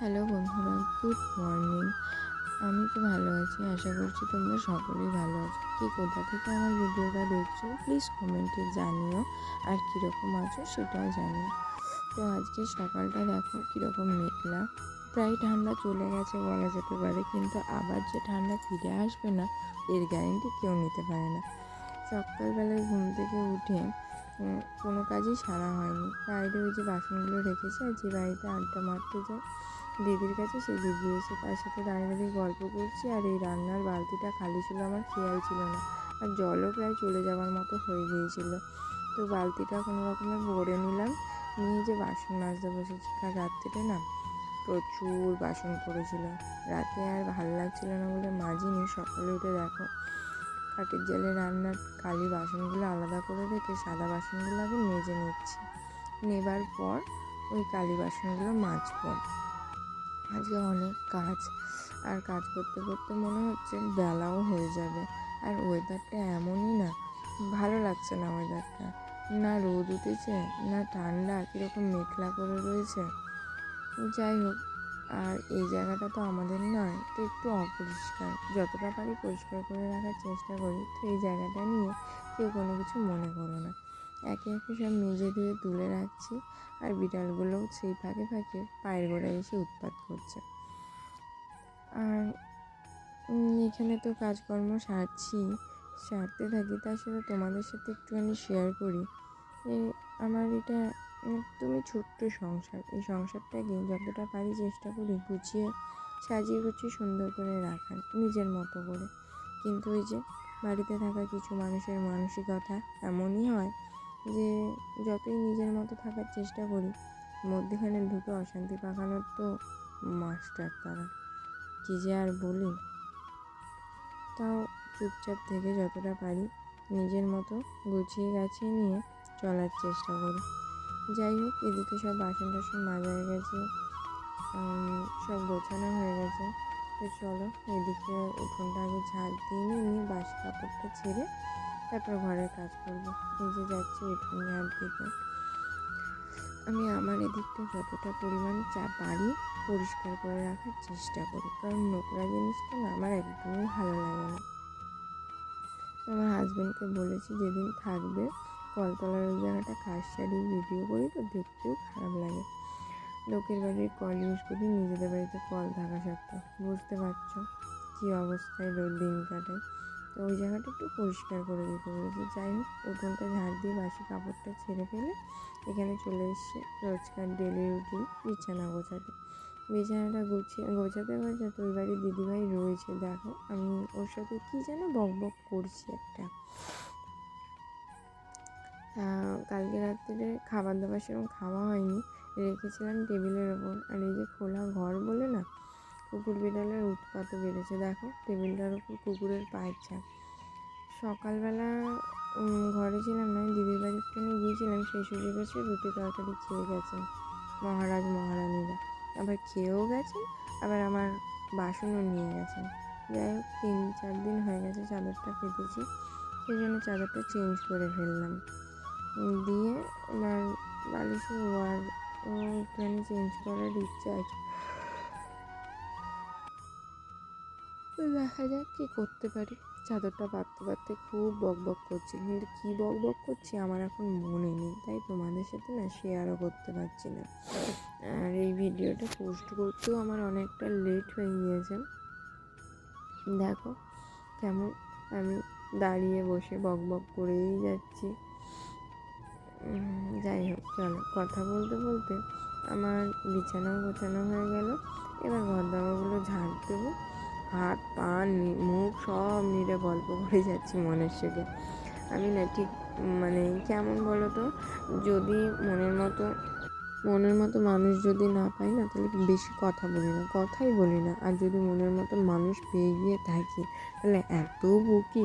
Hello বন্ধুরা, good morning. আমি তো ভালো আছি, আশা করছি তোমরা সকলেই ভালো আছো। কে কোথা থেকে আমার ভিডিওটা দেখছ প্লিজ কমেন্টে জানিও। আর কীরকম আছো সেটাও জানিও। তো আজকে সকালটা দেখো কীরকম মেঘলা। প্রায় ঠান্ডা চলে গেছে বলা যেতে পারে, কিন্তু আবার যে ঠান্ডা ফিরে আসবে না, এর গ্যারেন্টি কেউ নিতে পারে না। সকালবেলায় ঘুম থেকে উঠে কোনো কাজই সারা হয়নি। বাইরে ওই যে বাসনগুলো রেখেছে, আর যে বাড়িতে আড্ডা মারতে যায় দিদির কাছে, সেই দিদি এসে তার সাথে দাঁড়িয়ে দাঁড়িয়ে গল্প করছি আর এই রান্নার বালতিটা খালি ছিল, আমার খেয়াল ছিল না। আর জলও প্রায় চলে যাওয়ার মতো হয়ে গিয়েছিল। তো বালতিটা কোনো রকমে ভরে নিলাম, নিয়ে যে বাসন মাজতে বসেছি। কাল রাত্রিতে না প্রচুর বাসন পড়েছিল। রাতে আর ভালো লাগছিল না বলে মাজিনি, সকালে উঠে দেখো কাঠের জালে রান্নার কালি বাসনগুলো আলাদা করে রেখে সাদা বাসনগুলো আগে মেজে নিচ্ছি। নেবার পর ওই কালি বাসনগুলো মাজবো। আজকে অনেক কাজ। আর কাজ করতে করতে মনে হচ্ছে বেলাও হয়ে যাবে। আর ওয়েদারটা এমনই না, ভালো লাগছে না ওয়েদারটা না রোদ উঠেছে, না ঠান্ডা, কীরকম মেঘলা করে রয়েছে। যাই হোক, আর এই জায়গাটা তো আমাদের নয়, তো একটু অপরিষ্কার। যতটা পারি পরিষ্কার করে রাখার চেষ্টা করি, তো এই জায়গাটা নিয়ে কেউ কোনো কিছু মনে করো না। একে একে সব মেজে ধুয়ে তুলে রাখছি আর বিড়ালগুলোও সেই ফাঁকে ফাঁকে পায়ের গোড়ায় এসে উৎপাত করছে। আর এখানে তো কাজকর্ম সারছি, সারতে থাকি, তার সাথে তোমাদের সাথে একটুখানি শেয়ার করি। আমার এটা তুমি ছোট্ট সংসার, এই সংসারটাকে যতটা পারি চেষ্টা করি গুছিয়ে, সাজিয়ে গুছিয়ে সুন্দর করে রাখার, নিজের মতো করে। কিন্তু ওই যে বাড়িতে থাকা কিছু মানুষের মানসিকতা এমনই হয় যে যতই নিজের মতো থাকার চেষ্টা করি, মধ্যেখানে ঢুকে অশান্তি পাকানোর তো মাস্টার তারা। কী যে আর বলি? তাও চুপচাপ থেকে যতটা পারি নিজের মতো গুছিয়ে গাছিয়ে নিয়ে চলার চেষ্টা করি। যাই হোক, এদিকে সব বাসন টাসন মাজা হয়ে গেছে সব গোছানো হয়ে গেছে। তো চলো, এদিকে উঠোনটা আগে ঝাড় দিয়ে নিয়ে বাসি কাপড়টা ছেড়ে তারপর ঘরের কাজ করব। এই যে যাচ্ছি উঠোন ঝাড় দিতে আমি আমার এদিকটা যতটা পরিমাণ চা পারি পরিষ্কার করে রাখার চেষ্টা করি কারণ নোংরা জিনিসটা না আমার একদমই ভালো লাগে না। আমার হাজব্যান্ডকে বলেছি যেদিন থাকবে, কলতলার ওই জায়গাটা কাজ সারিয়ে ভিডিও করি তো দেখতেও খারাপ লাগে। লোকের বাড়ির কল ইউজ করি, নিজেদের বাড়িতে কল থাকা সত্ত্বেও। বুঝতে পারছ কী অবস্থায় দিন কাটায়। তো ওই জায়গাটা একটু পরিষ্কার করে দিতে বলেছি যাই হোক উঠোনটা ঝাড় দিয়ে বাসি কাপড়টা ছেড়ে ফেলে এখানে চলে এসছে রোজকার ডেলি রুটিন বিছানা গোছাতে। বিছানাটা গুছিয়ে, গোছাতে গোছাতে ওই বাড়ির দিদিভাই রয়েছে। দেখো, আমি ওর সাথে কী যেন বক বক করছি একটা। কালকে রাত্রে খাবার দাবার সেরকম খাওয়া হয়নি। রেখেছিলাম টেবিলের ওপর। আর এই যে খোলা ঘর বলে না কুকুর বিড়ালের উৎপাতও বেড়েছে। দেখো, টেবিলটার ওপর কুকুরের পায়ের ছাপ। সকালবেলা ঘরে ছিলাম না, দিদির বাড়ি একটুখানি গিয়েছিলাম, সেই সুযোগে সে রুটি তরকারি খেয়ে গেছেন মহারাজ, মহারানীরা। আবার খেয়েও গেছেন, আবার আমার বাসনও নিয়ে গেছেন। যাই হোক, তিন, চার দিন হয়ে গেছে চাদরটা পেতেছি সেই জন্য চাদরটা চেঞ্জ করে ফেললাম। দিয়ে এবার বালিশের ওয়ার একটুখানি চেঞ্জ করার ইচ্ছা আছে। তো দেখা যাক কী করতে পারি। চাদরটা পাততে পাততে খুব বক বক করছি। কিন্তু কী বক বক করছি আমার এখন মনে নেই। তাই তোমাদের সাথে না শেয়ারও করতে পারছি না। আর এই ভিডিওটা পোস্ট করতেও আমার অনেকটা লেট হয়ে গিয়েছে। দেখো কেমন আমি দাঁড়িয়ে বসে বক বক করেই যাচ্ছি। যাই হোক, চলো। কথা বলতে বলতে আমার বিছানাও গোছানো হয়ে গেল। এবার ঘর দাবাগুলো ঝাড় দেবো। হাত, পা মুখ সব নিয়ে গল্প করে যাচ্ছি মনের সুখে। আমি না ঠিক মানে কেমন বলো তো যদি মনের মতো মনের মতো মানুষ যদি না পাই না, তাহলে বেশি কথা বলি না? কথাই বলি না। আর যদি মনের মতো মানুষ পেয়ে গিয়ে থাকি, তাহলে এত বুকি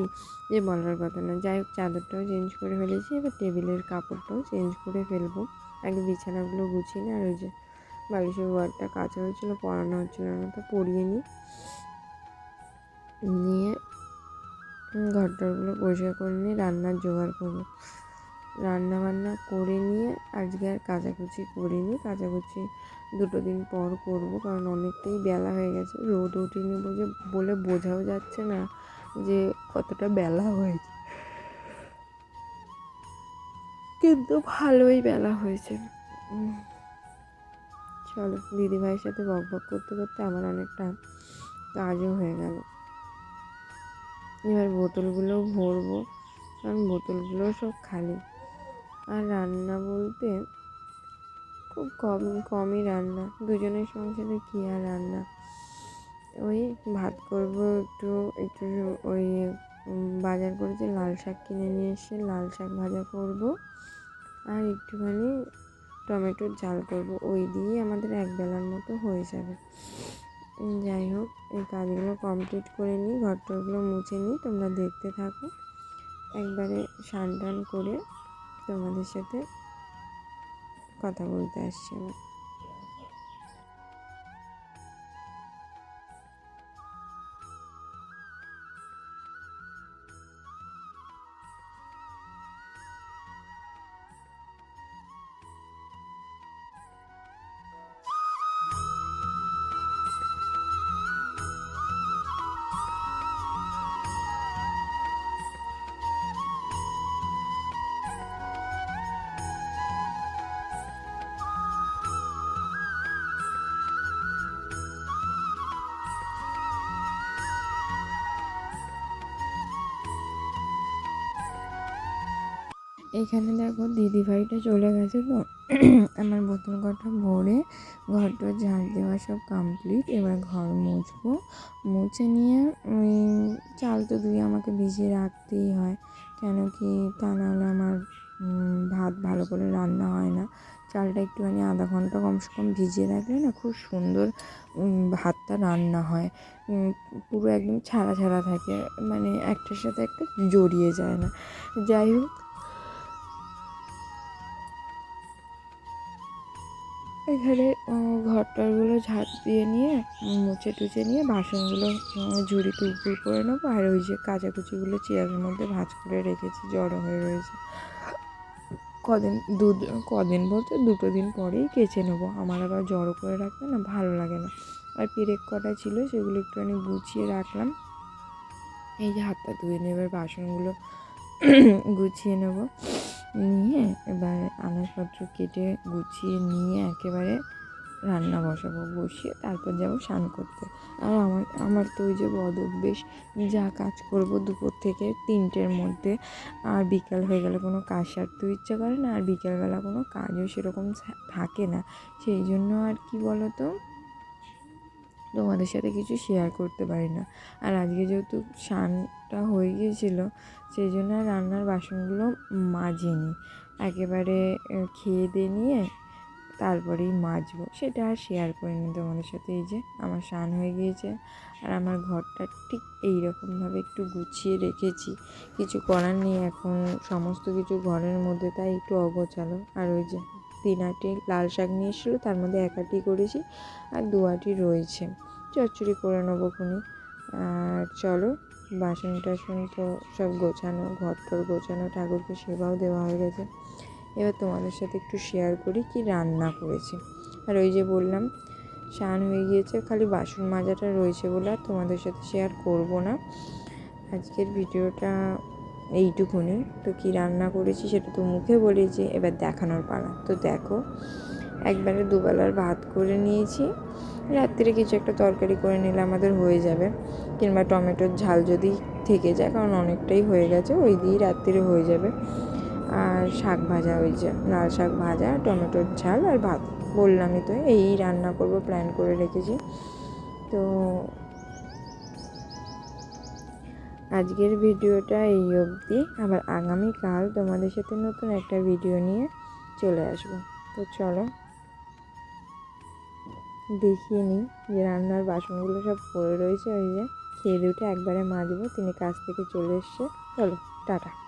যে বলার কথা না। যাই হোক, চাদরটাও চেঞ্জ করে ফেলেছি। এবার টেবিলের কাপড়টাও চেঞ্জ করে ফেলব। আগে বিছানাগুলো গুছিয়ে নিই আর ওই যে বালিশের ওয়ারটা কাঁচা হয়েছিল, পরানো হচ্ছিল না, তো পরিয়ে নিই নিয়ে ঘরটারগুলো পরিষ্কার করে নিয়ে রান্নার জোগাড় করব। রান্না বান্না করে নিয়ে আজকে আর কাচাকুচি করিনি। কাচাকুচি দুটো দিন পর করব কারণ অনেকটাই বেলা হয়ে গেছে। রোদ ওঠেনি বলে বলে বোঝাও যাচ্ছে না যে কতটা বেলা হয়েছে। কিন্তু ভালোই বেলা হয়েছে। চলো, দিদিভাইয়ের সাথে বক বক করতে করতে আমার অনেকটা কাজও হয়ে গেল। এবার বোতলগুলোও ভরবো। কারণ বোতলগুলোও সব খালি। আর রান্না বলতে খুব কম, কমই রান্না। দুজনের সংসারে কী আর রান্না? ওই ভাত করব একটু একটু ওই বাজার করেছি লাল শাক কিনে নিয়ে এসে লাল শাক ভাজা করব। আর একটুখানি টমেটোর ঝাল করব। ওই দিয়ে আমাদের এক বেলার মতো হয়ে যাবে। যাই হোক এই কাজগুলো কমপ্লিট করে নিই ঘর টরগুলো মুছে নিই, তোমরা দেখতে থাকো। একবারে সান টান করে তোমাদের সাথে কথা বলতে আসছি আমি। এখানে দেখো দিদিভাইটা চলে গেছে তো। আমার বোতল কটা ভরে ঘরটা ঝাড় দেওয়া সব কমপ্লিট এবার ঘর মুছবো। মুছে নিয়ে, ওই চাল তো ধুয়ে আমাকে ভিজিয়ে রাখতেই হয়। কেন কি তা নাহলে আমার ভাত ভালো করে রান্না হয় না। চালটা একটুখানি আধা ঘণ্টা কমসে কম ভিজিয়ে রাখলে না খুব সুন্দর ভাতটা রান্না হয়। পুরো একদম ছাড়া ছাড়া থাকে। মানে একটার সাথে একটা জড়িয়ে যায় না। যাই হোক এখানে আহ, ঘরটারগুলো ঝাঁট দিয়ে নিয়ে মুছে টুছে নিয়ে বাসনগুলো ঝুড়িতে উপর করে নেব। আর ওই যে কাচাকুচিগুলো চেয়ারের মধ্যে ভাঁজ করে রেখেছি জড়ো হয়ে রয়েছে। কদিন দু কদিন বলতে দুটো দিন পরেই কেচে নেব। আমার আবার জড়ো করে রাখতে না ভালো লাগে না। আর পেরেক কটা ছিল সেগুলো একটুখানি গুছিয়ে রাখলাম। এই যে হাতটা ধুয়ে নিয়ে এবার বাসনগুলো গুছিয়ে নেব। নিয়ে এবার আনাজপত্র কেটে গুছিয়ে নিয়ে একেবারে রান্না বসাবো, বসিয়ে তারপর যাব স্নান করতে। আর আমার আমার তো ওই যে বদ অভ্যেস যা কাজ করব দুপুর থেকে তিনটের মধ্যে, আর বিকাল হয়ে গেলে কোনো কাজ সারতেও ইচ্ছা করে না, আর বিকালবেলা কোনো কাজও সেরকম থাকে না। সেই জন্য আর কি বলো তো তোমাদের সাথে কিছু শেয়ার করতে পারি না। আর আজকে যেহেতু স্নানটা হয়ে গিয়েছিল, সেই জন্য রান্নার বাসনগুলো মাজিনি। একেবারে খেয়ে দিয়ে নিয়ে তারপরেই মাজবো। সেটা আর শেয়ার করিনি তোমাদের সাথে, এই যে আমার স্নান হয়ে গিয়েছে। আর আমার ঘরটা ঠিক এই রকমভাবে একটু গুছিয়ে রেখেছি। কিছু করার নেই এখন, সমস্ত কিছু ঘরের মধ্যে তাই একটু অগোছালো। আর ওই যে তিন আটি লাল শাক নিয়ে এসেছিল, তার মধ্যে এক আটি করেছি আর দু আটি রয়েছে। চচ্চড়ি করে নেব খুনি। আর চলো বাসন টাসন তো সব গোছানো ঘর টর গোছানো, ঠাকুরকে সেবাও দেওয়া হয়ে গেছে। এবার তোমাদের সাথে একটু শেয়ার করি কি রান্না করেছি। আর ওই যে বললাম, স্নান হয়ে গিয়েছে, খালি বাসন মাজাটা রয়েছে বলে আর তোমাদের সাথে শেয়ার করব না। আজকের ভিডিওটা এইটুকুনি। তো কি রান্না করেছি সেটা তো মুখে বলেছি, এবার দেখানোর পালা। তো দেখো, একবারে দুবেলার ভাত করে নিয়েছি। রাত্রিরে কিছু একটা তরকারি করে নিলে আমাদের হয়ে যাবে। কিংবা টমেটোর ঝাল যদি থেকে যায়, কারণ অনেকটাই হয়ে গেছে, ওই দিয়েই রাত্রিরে হয়ে যাবে। আর শাক ভাজা, ওই যে লাল শাক ভাজা, টমেটোর ঝাল আর ভাত। বললামই তো, এই রান্না করব প্ল্যান করে রেখেছি। তো আজকের ভিডিওটা এই অবধি। আবার আগামীকাল তোমাদের সাথে নতুন একটা ভিডিও নিয়ে চলে আসব। তো চলো। দেখিয়ে নিই যে রান্নার বাসনগুলো সব পড়ে রয়েছে, ওই যে খেয়ে উঠে একবারে মাজবো তিনি কাজ থেকে চলে এসছে। চলো, টাটা।